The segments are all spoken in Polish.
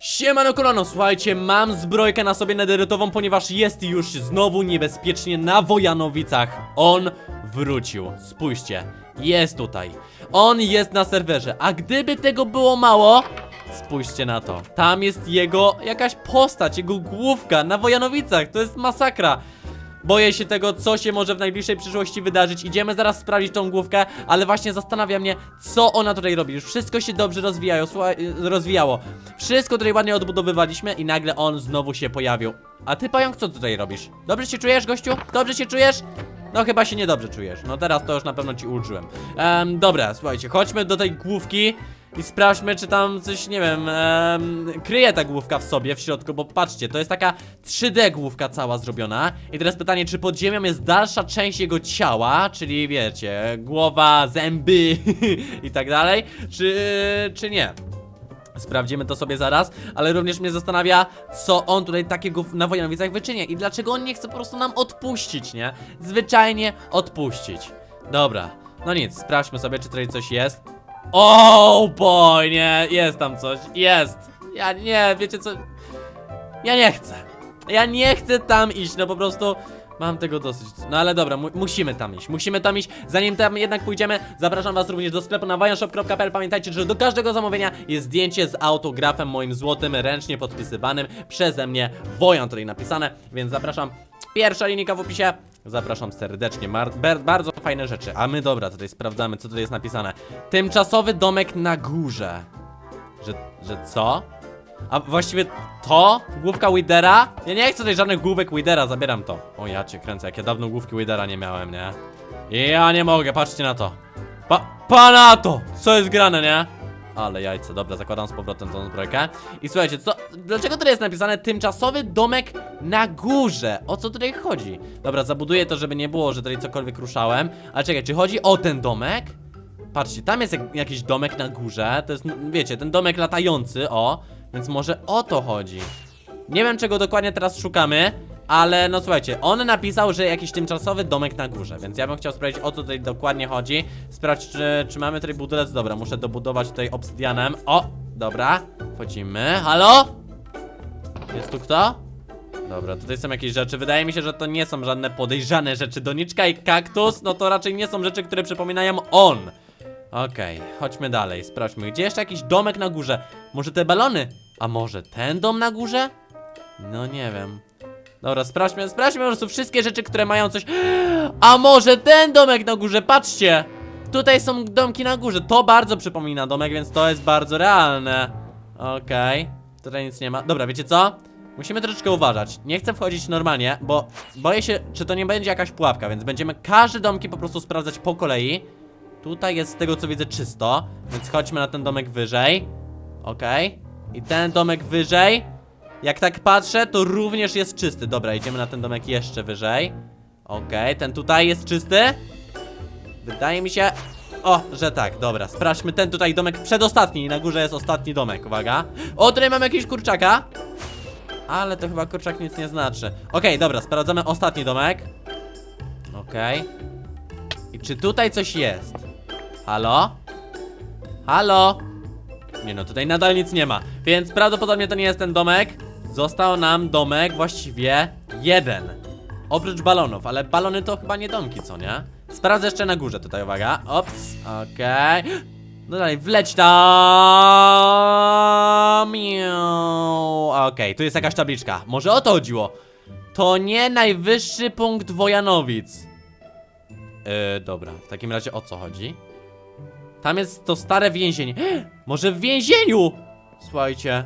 Siemano kolano, słuchajcie, mam zbrojkę na sobie nederytową, ponieważ jest już znowu niebezpiecznie na Wojanowicach. On wrócił, spójrzcie, jest tutaj. On jest na serwerze, a gdyby tego było mało, spójrzcie na to. Tam jest jego jakaś postać, jego główka na Wojanowicach, to jest masakra. Boję się tego, co się może w najbliższej przyszłości wydarzyć. Idziemy zaraz sprawdzić tą główkę, ale właśnie zastanawia mnie, co ona tutaj robi. Już wszystko się dobrze rozwijało, y, rozwijało. Wszystko tutaj ładnie odbudowywaliśmy i nagle on znowu się pojawił. A ty, pająk, co tutaj robisz? Dobrze się czujesz, gościu? Dobrze się czujesz? No chyba się niedobrze czujesz. No teraz to już na pewno ci ulżyłem. Em, dobra, słuchajcie, chodźmy do tej główki i sprawdźmy, czy tam coś, nie wiem, em, kryje ta główka w sobie, w środku, bo patrzcie, to jest taka 3D główka cała zrobiona. I teraz pytanie, czy pod ziemią jest dalsza część jego ciała, czyli wiecie, głowa, zęby i tak dalej, czy, czy nie? Sprawdzimy to sobie zaraz, ale również mnie zastanawia, co on tutaj takiego na Wojanowicach wyczynia i dlaczego on nie chce po prostu nam odpuścić, nie? Zwyczajnie odpuścić. Dobra, no nic, sprawdźmy sobie, czy tutaj coś jest. O, boy, nie, jest tam coś, jest. Ja nie, wiecie co? Ja nie chcę. Ja nie chcę tam iść, no po prostu mam tego dosyć. No ale dobra, mu musimy tam iść, musimy tam iść. Zanim tam jednak pójdziemy, zapraszam was również do sklepu na wajanshop.pl. Pamiętajcie, że do każdego zamówienia jest zdjęcie z autografem moim złotym, ręcznie podpisywanym przeze mnie. Wojan tutaj napisane, więc zapraszam. Pierwsza linijka w opisie. Zapraszam serdecznie, Mar bardzo fajne rzeczy. A my dobra, tutaj sprawdzamy, co tutaj jest napisane. Tymczasowy domek na górze. Że, że co? A właściwie to? Główka Widera? Ja nie chcę tutaj żadnych główek Widera, zabieram to. O ja cię kręcę, jak ja dawno główki Widera nie miałem, nie? Ja nie mogę, patrzcie na to. Pa, pa na to! Co jest grane, nie? Ale jajce, dobra, zakładam z powrotem tą zbrojkę. I słuchajcie, co, dlaczego tutaj jest napisane tymczasowy domek na górze? O co tutaj chodzi? Dobra, zabuduję to, żeby nie było, że tutaj cokolwiek ruszałem. Ale czekaj, czy chodzi o ten domek? Patrzcie, tam jest jak, jakiś domek na górze. To jest, wiecie, ten domek latający, o. Więc może o to chodzi. Nie wiem, czego dokładnie teraz szukamy, ale no słuchajcie, on napisał, że jakiś tymczasowy domek na górze, więc ja bym chciał sprawdzić, o co tutaj dokładnie chodzi. Sprawdź, czy, czy mamy tutaj budulec. Dobra, muszę dobudować tutaj obsydianem. O, dobra, wchodzimy. Halo? Jest tu kto? Dobra, tutaj są jakieś rzeczy. Wydaje mi się, że to nie są żadne podejrzane rzeczy. Doniczka i kaktus, no to raczej nie są rzeczy, które przypominają on. Okej, chodźmy dalej, sprawdźmy. Gdzie jeszcze jakiś domek na górze? Może te balony? A może ten dom na górze? No nie wiem. Dobra, sprawdźmy, sprawdźmy po prostu wszystkie rzeczy, które mają coś. A może ten domek na górze? Patrzcie! Tutaj są domki na górze. To bardzo przypomina domek, więc to jest bardzo realne. Okej, tutaj nic nie ma. Dobra, wiecie co? Musimy troszeczkę uważać. Nie chcę wchodzić normalnie, bo boję się, czy to nie będzie jakaś pułapka, więc będziemy każde domki po prostu sprawdzać po kolei. Tutaj jest z tego co widzę czysto, więc chodźmy na ten domek wyżej. Okej. I ten domek wyżej. Jak tak patrzę, to również jest czysty. Dobra, idziemy na ten domek jeszcze wyżej. Okej, ten tutaj jest czysty. Wydaje mi się. O, że tak, dobra. Sprawdźmy ten tutaj domek przedostatni. Na górze jest ostatni domek, uwaga. O, tutaj mamy jakiegoś kurczaka. Ale to chyba kurczak nic nie znaczy. Okej, dobra, sprawdzamy ostatni domek. Okej. I czy tutaj coś jest? Halo? Halo? Nie no, tutaj nadal nic nie ma. Więc prawdopodobnie to nie jest ten domek. Został nam domek właściwie jeden. Oprócz balonów, ale balony to chyba nie domki, co nie? Sprawdzę jeszcze na górze tutaj, uwaga. Ops, okej. No dalej, wleć tam. Okej, tu jest jakaś tabliczka. Może o to chodziło. To nie najwyższy punkt Wojanowic. Yy, dobra, w takim razie o co chodzi? Tam jest to stare więzienie. Może w więzieniu? Słuchajcie.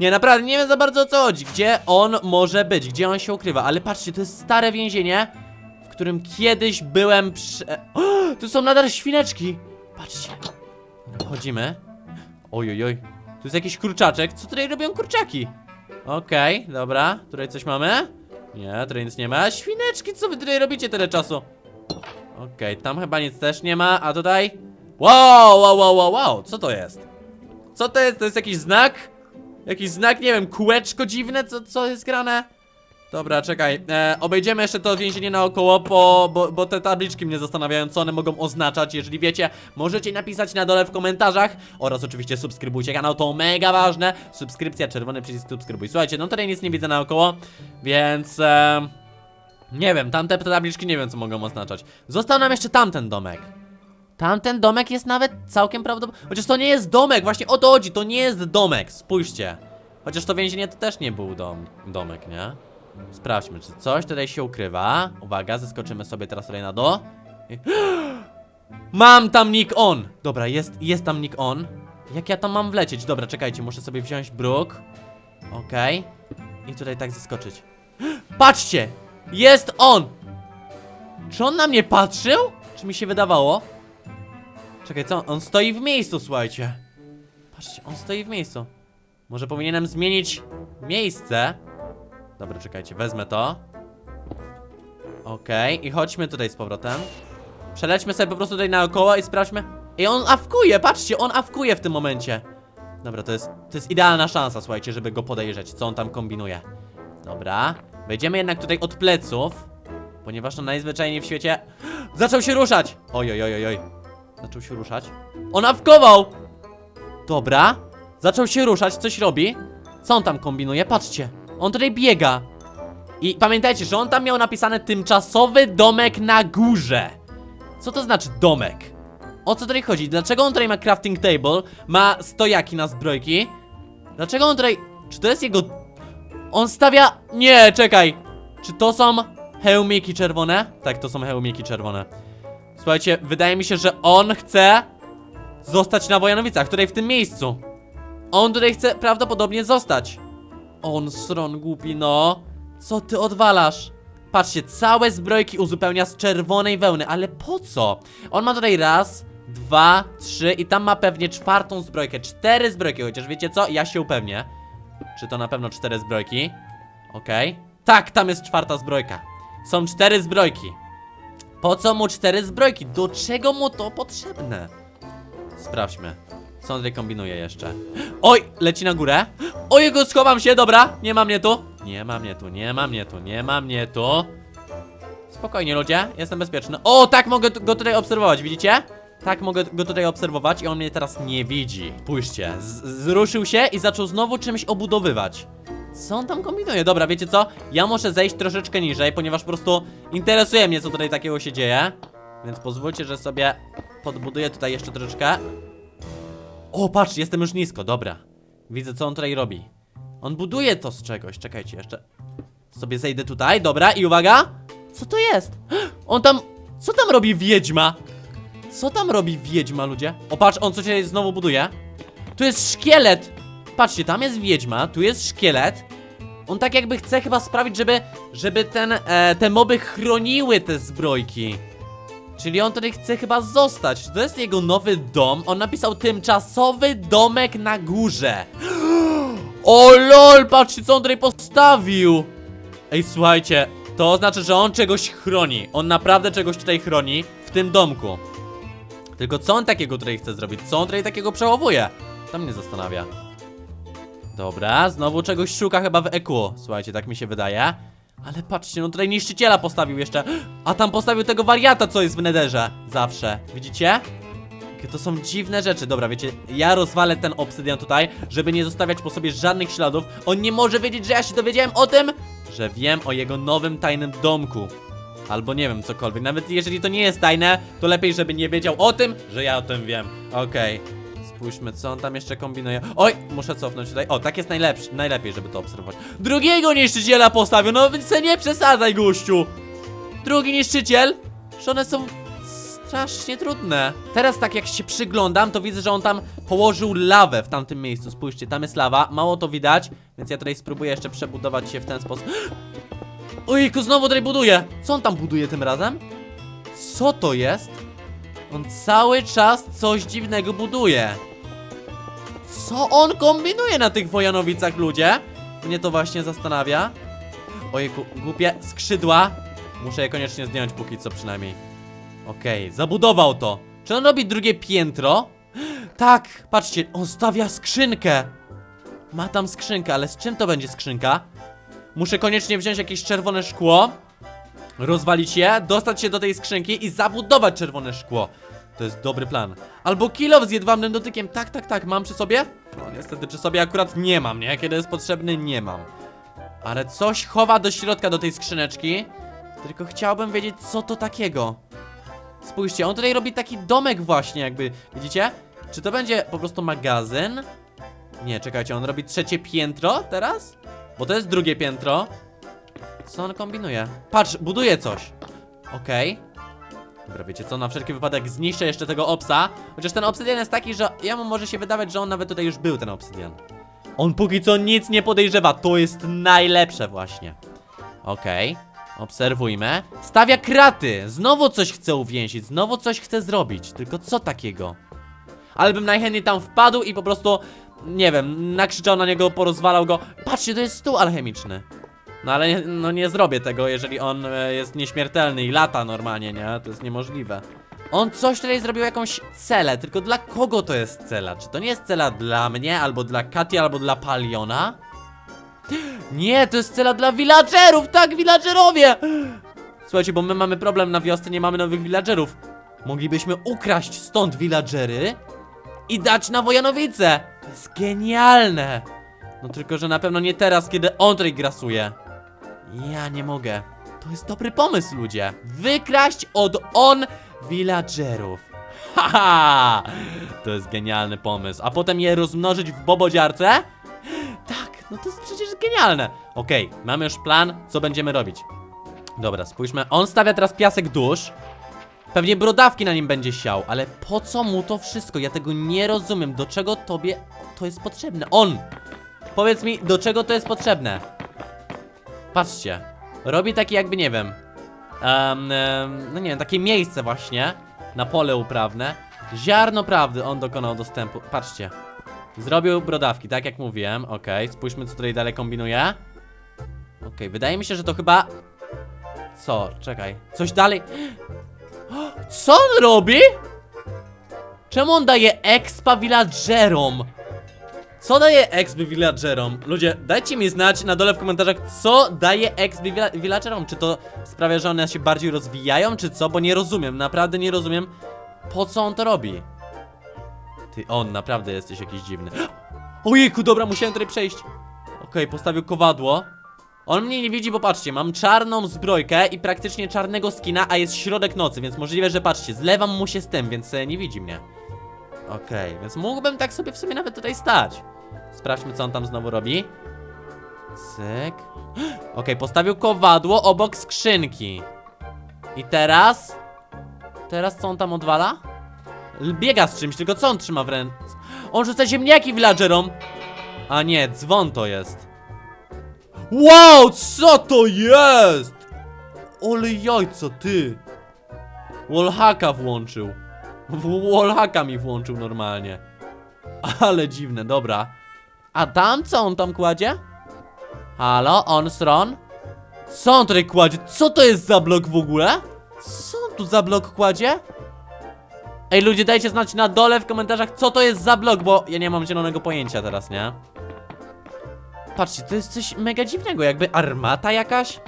Nie, naprawdę nie wiem za bardzo o co chodzi. Gdzie on może być? Gdzie on się ukrywa? Ale patrzcie, to jest stare więzienie, w którym kiedyś byłem przy... O, tu są nadal świneczki. Patrzcie. Wchodzimy. Oj, oj. Tu jest jakiś kurczaczek. Co tutaj robią kurczaki? Okej, dobra. Tutaj coś mamy? Nie, tutaj nic nie ma. Świneczki, co wy tutaj robicie tyle czasu? Okej, tam chyba nic też nie ma, a tutaj? Wow, wow, wow, wow, wow, co to jest? Co to jest? To jest jakiś znak? Jakiś znak, nie wiem, kółeczko dziwne? Co, co jest grane? Dobra, czekaj. E, obejdziemy jeszcze to więzienie naokoło, bo, bo, bo te tabliczki mnie zastanawiają, co one mogą oznaczać. Jeżeli wiecie, możecie napisać na dole w komentarzach. Oraz oczywiście subskrybujcie kanał, to mega ważne. Subskrypcja, czerwony przycisk subskrybuj. Słuchajcie, no tutaj nic nie widzę naokoło, więc... E, nie wiem, tamte tabliczki nie wiem, co mogą oznaczać. Został nam jeszcze tamten domek. Tamten domek jest nawet całkiem prawdopodobny. Chociaż to nie jest domek, właśnie o to chodzi, to nie jest domek, spójrzcie. Chociaż to więzienie to też nie był dom, domek, nie? Sprawdźmy, czy coś tutaj się ukrywa. Uwaga, zeskoczymy sobie teraz tutaj na dół. I... Mam tam nick on! Dobra, jest, jest tam nick on. Jak ja tam mam wlecieć? Dobra, czekajcie, muszę sobie wziąć bruk. Okej. I tutaj tak zeskoczyć. Patrzcie! Jest on! Czy on na mnie patrzył? Czy mi się wydawało? Czekaj, co? On stoi w miejscu, słuchajcie. Patrzcie, on stoi w miejscu. Może powinienem zmienić miejsce? Dobra, czekajcie, wezmę to. Okej, i chodźmy tutaj z powrotem. Przelećmy sobie po prostu tutaj naokoło i sprawdźmy. I on awkuje, patrzcie, on awkuje w tym momencie. Dobra, to jest, to jest idealna szansa, słuchajcie, żeby go podejrzeć, co on tam kombinuje. Dobra, wejdziemy jednak tutaj od pleców, ponieważ on najzwyczajniej w świecie zaczął się ruszać. Oj, oj, oj, oj. Zaczął się ruszać. On awkował! Dobra, zaczął się ruszać, coś robi. Co on tam kombinuje? Patrzcie, on tutaj biega. I pamiętajcie, że on tam miał napisane tymczasowy domek na górze. Co to znaczy domek? O co tutaj chodzi? Dlaczego on tutaj ma crafting table? Ma stojaki na zbrojki? Dlaczego on tutaj... Czy to jest jego... On stawia... Nie, czekaj. Czy to są hełmiki czerwone? Tak, to są hełmiki czerwone. Słuchajcie, wydaje mi się, że on chce zostać na Wojanowicach, tutaj w tym miejscu. On tutaj chce prawdopodobnie zostać. On stron głupi, no. Co ty odwalasz? Patrzcie, całe zbrojki uzupełnia z czerwonej wełny, ale po co? On ma tutaj raz, dwa, trzy i tam ma pewnie czwartą zbrojkę. Cztery zbrojki, chociaż wiecie co? Ja się upewnię. Czy to na pewno cztery zbrojki? Okej. Tak, tam jest czwarta zbrojka. Są cztery zbrojki. Po co mu cztery zbrojki? Do czego mu to potrzebne? Sprawdźmy. Co on kombinuje jeszcze? Oj, leci na górę. Oj, go schowam się, dobra. Nie ma mnie tu. Nie ma mnie tu, nie ma mnie tu, nie ma mnie tu. Spokojnie, ludzie, jestem bezpieczny. O, tak mogę go tutaj obserwować, widzicie? Tak mogę go tutaj obserwować i on mnie teraz nie widzi. Spójrzcie, z- zruszył się i zaczął znowu czymś obudowywać. Co on tam kombinuje? Dobra, wiecie co? Ja muszę zejść troszeczkę niżej, ponieważ po prostu interesuje mnie, co tutaj takiego się dzieje. Więc pozwólcie, że sobie podbuduję tutaj jeszcze troszeczkę. O, patrz, jestem już nisko, dobra. Widzę, co on tutaj robi. On buduje to z czegoś, czekajcie, jeszcze sobie zejdę tutaj, dobra, i uwaga! Co to jest? On tam, co tam robi wiedźma? Co tam robi wiedźma, ludzie? O, patrz, on coś tutaj znowu buduje. Tu jest szkielet! Patrzcie, tam jest wiedźma, tu jest szkielet. On tak jakby chce chyba sprawić, żeby, żeby ten, e, te moby chroniły te zbrojki. Czyli on tutaj chce chyba zostać. To jest jego nowy dom? On napisał tymczasowy domek na górze. O lol, patrzcie co on tutaj postawił. Ej, słuchajcie, to oznacza, że on czegoś chroni. On naprawdę czegoś tutaj chroni w tym domku. Tylko co on takiego tutaj chce zrobić? Co on tutaj takiego przechowuje? To mnie zastanawia. Dobra, znowu czegoś szuka chyba w EQ. Słuchajcie, tak mi się wydaje. Ale patrzcie, no tutaj niszczyciela postawił jeszcze. A tam postawił tego wariata, co jest w nederze. Zawsze. Widzicie? To są dziwne rzeczy. Dobra, wiecie, ja rozwalę ten obsydian tutaj, żeby nie zostawiać po sobie żadnych śladów. On nie może wiedzieć, że ja się dowiedziałem o tym, że wiem o jego nowym tajnym domku. Albo nie wiem, cokolwiek. Nawet jeżeli to nie jest tajne, to lepiej, żeby nie wiedział o tym, że ja o tym wiem. Okej. Spójrzmy, co on tam jeszcze kombinuje. Oj, muszę cofnąć tutaj. O, tak jest najlepszy, najlepiej, żeby to obserwować. Drugiego niszczyciela postawił, no więc nie przesadzaj, gościu. Drugi niszczyciel? Że one są strasznie trudne. Teraz tak jak się przyglądam, to widzę, że on tam położył lawę w tamtym miejscu. Spójrzcie, tam jest lawa, mało to widać, więc ja tutaj spróbuję jeszcze przebudować się w ten sposób. Ojku, znowu tutaj buduje. Co on tam buduje tym razem? Co to jest? On cały czas coś dziwnego buduje. Co on kombinuje na tych Wojanowicach, ludzie? Mnie to właśnie zastanawia. Ojejku, głupie skrzydła. Muszę je koniecznie zdjąć póki co przynajmniej. Okej, zabudował to. Czy on robi drugie piętro? Tak, patrzcie, on stawia skrzynkę. Ma tam skrzynkę, ale z czym to będzie skrzynka? Muszę koniecznie wziąć jakieś czerwone szkło, rozwalić je, dostać się do tej skrzynki i zabudować czerwone szkło. To jest dobry plan. Albo kilow z jedwabnym dotykiem. Tak, tak, tak. Mam przy sobie? No niestety przy sobie akurat nie mam, nie? Kiedy jest potrzebny, nie mam. Ale coś chowa do środka do tej skrzyneczki. Tylko chciałbym wiedzieć, co to takiego. Spójrzcie, on tutaj robi taki domek właśnie, jakby, widzicie? Czy to będzie po prostu magazyn? Nie, czekajcie, on robi trzecie piętro teraz? Bo to jest drugie piętro. Co on kombinuje? Patrz, buduje coś. Okej. Dobra, wiecie co, na wszelki wypadek zniszczę jeszcze tego obsa. Chociaż ten obsydian jest taki, że jemu może się wydawać, że on nawet tutaj już był, ten obsydian. On póki co nic nie podejrzewa, to jest najlepsze właśnie. Okej, obserwujmy. Stawia kraty, znowu coś chce uwięzić, znowu coś chce zrobić. Tylko co takiego? Ale bym najchętniej tam wpadł i po prostu, nie wiem, nakrzyczał na niego, porozwalał go. Patrzcie, to jest stół alchemiczny. No ale nie, no nie zrobię tego, jeżeli on e, jest nieśmiertelny i lata normalnie, nie? To jest niemożliwe. On coś tutaj zrobił, jakąś celę, tylko dla kogo to jest cela? Czy to nie jest cela dla mnie, albo dla Katy, albo dla Paliona? Nie, to jest cela dla villagerów, tak, villagerowie! Słuchajcie, bo my mamy problem na wiosce, nie mamy nowych villagerów. Moglibyśmy ukraść stąd villagery i dać na Wojanowice. To jest genialne. No tylko, że na pewno nie teraz, kiedy on tutaj grasuje. Ja nie mogę. To jest dobry pomysł, ludzie. Wykraść od on villagerów. Haha! To jest genialny pomysł. A potem je rozmnożyć w bobodziarce? Tak, no to jest przecież genialne. Okej, mamy już plan, co będziemy robić. Dobra, spójrzmy. On stawia teraz piasek dusz. Pewnie brodawki na nim będzie siał, ale po co mu to wszystko? Ja tego nie rozumiem. Do czego tobie to jest potrzebne? On! Powiedz mi, do czego to jest potrzebne? Patrzcie. Robi takie jakby, nie wiem. em, em, no nie wiem, takie miejsce właśnie. Na pole uprawne. Ziarno prawdy on dokonał dostępu. Patrzcie. Zrobił brodawki, tak jak mówiłem. Okej, spójrzmy co tutaj dalej kombinuje. Okej, wydaje mi się, że to chyba... Co? Czekaj. Coś dalej... Co on robi? Czemu on daje expa villagerom? Co daje exp villagerom? Ludzie, dajcie mi znać na dole w komentarzach, co daje villa- villagerom. Czy to sprawia, że one się bardziej rozwijają, czy co? Bo nie rozumiem, naprawdę nie rozumiem, po co on to robi. Ty, on, naprawdę jesteś jakiś dziwny. Ojejku, dobra, musiałem tutaj przejść. Okej, postawił kowadło. On mnie nie widzi, bo patrzcie, mam czarną zbrojkę i praktycznie czarnego skina, a jest środek nocy, więc możliwe, że patrzcie, zlewam mu się z tym, więc e, nie widzi mnie. Okej, więc mógłbym tak sobie w sumie nawet tutaj stać. Sprawdźmy, co on tam znowu robi. Cyk. Okej, postawił kowadło obok skrzynki. I teraz? Teraz co on tam odwala? Biega z czymś, tylko co on trzyma w ręce? On rzuca ziemniaki villagerom! A nie, dzwon to jest. Wow, co to jest? Ole jajco, ty. Wallhacka włączył. Wallhacka mi włączył normalnie. Ale dziwne, dobra. A tam co on tam kładzie? Halo, Onstron? Co on tutaj kładzie? Co to jest za blok w ogóle? Co on tu za blok kładzie? Ej, ludzie, dajcie znać na dole w komentarzach, co to jest za blok, bo ja nie mam zielonego pojęcia teraz, nie? Patrzcie, to jest coś mega dziwnego, jakby armata jakaś?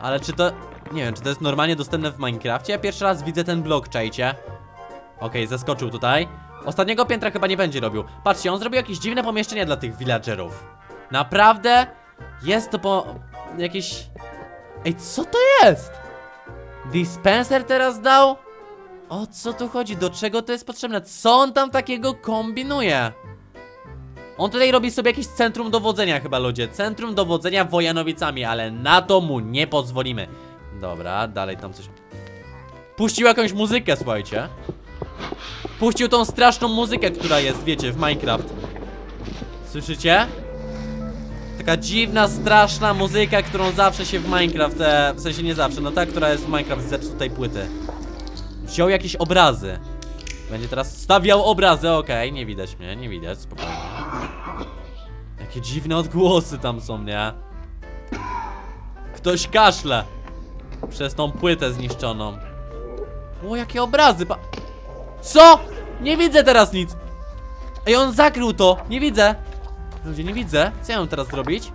Ale czy to... Nie wiem, czy to jest normalnie dostępne w Minecrafcie? Ja pierwszy raz widzę ten blok, czajcie. Okej, zeskoczył tutaj. Ostatniego piętra chyba nie będzie robił. Patrzcie, on zrobił jakieś dziwne pomieszczenie dla tych villagerów. Naprawdę? Jest to po... jakieś... Ej, co to jest? Dispenser teraz dał? O co tu chodzi? Do czego to jest potrzebne? Co on tam takiego kombinuje? On tutaj robi sobie jakieś centrum dowodzenia chyba ludzie Centrum dowodzenia Wojanowicami, ale na to mu nie pozwolimy Dobra, dalej tam coś Puścił jakąś muzykę, słuchajcie Puścił tą straszną muzykę, która jest, wiecie, w Minecraft Słyszycie? Taka dziwna, straszna muzyka, którą zawsze się w Minecraft, e, w sensie nie zawsze, no ta, która jest w Minecraft z zepsutej płyty Wziął jakieś obrazy Będzie teraz stawiał obrazy, okej, nie widać mnie, nie widać, spokojnie Jakie dziwne odgłosy tam są, nie? Ktoś kaszle Przez tą płytę zniszczoną O, jakie obrazy, pa... Co? Nie widzę teraz nic Ej, on zakrył to, nie widzę Ludzie, nie widzę, co ja mam teraz zrobić?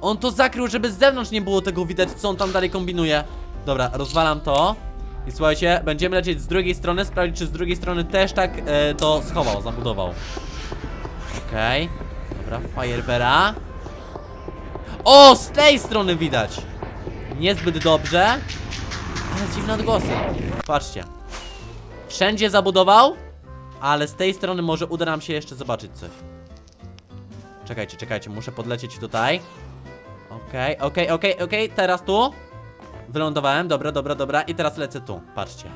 On to zakrył, żeby z zewnątrz nie było tego widać, co on tam dalej kombinuje. Dobra, rozwalam to. I słuchajcie, będziemy lecieć z drugiej strony, sprawdzić, czy z drugiej strony też tak e, to schował, zabudował. Okej. Dobra, Firebera. O, z tej strony widać. Niezbyt dobrze. Ale dziwne odgłosy. Patrzcie. Wszędzie zabudował, ale z tej strony może uda nam się jeszcze zobaczyć coś. Czekajcie, czekajcie, muszę podlecieć tutaj. Okej, okej, okej, okej, teraz tu. Wylądowałem, dobra, dobra, dobra. I teraz lecę tu, patrzcie.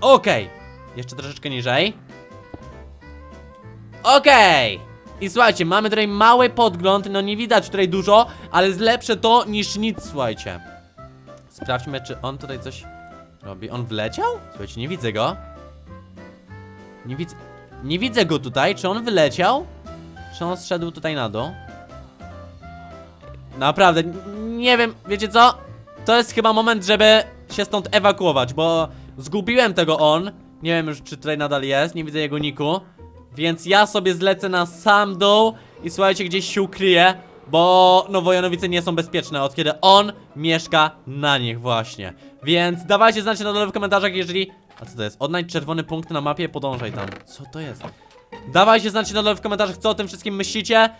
Okej. Jeszcze troszeczkę niżej. Okej. I słuchajcie, mamy tutaj mały podgląd, no nie widać tutaj dużo, ale jest lepsze to niż nic, słuchajcie. Sprawdźmy, czy on tutaj coś robi. On wleciał? Słuchajcie, nie widzę go. Nie widzę... Nie widzę go tutaj. Czy on wyleciał? Czy on zszedł tutaj na dół? Naprawdę, nie wiem, wiecie co? To jest chyba moment, żeby się stąd ewakuować, bo zgubiłem tego on. Nie wiem już, czy tutaj nadal jest, nie widzę jego niku. Więc ja sobie zlecę na sam dół i słuchajcie, gdzieś się ukryję, bo no Wojanowice nie są bezpieczne, od kiedy on mieszka na nich właśnie. Więc dawajcie znać na dole w komentarzach, jeżeli... A co to jest? Odnajdź czerwony punkt na mapie, podążaj tam. Co to jest? Dawajcie znać na dole w komentarzach, co o tym wszystkim myślicie.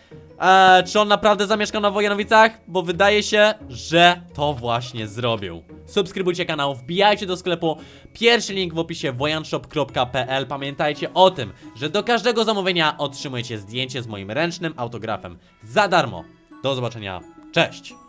Eee, czy on naprawdę zamieszkał na Wojanowicach? Bo wydaje się, że to właśnie zrobił. Subskrybujcie kanał, wbijajcie do sklepu. Pierwszy link w opisie wojanshop.pl. Pamiętajcie o tym, że do każdego zamówienia otrzymujecie zdjęcie z moim ręcznym autografem za darmo. Do zobaczenia. Cześć!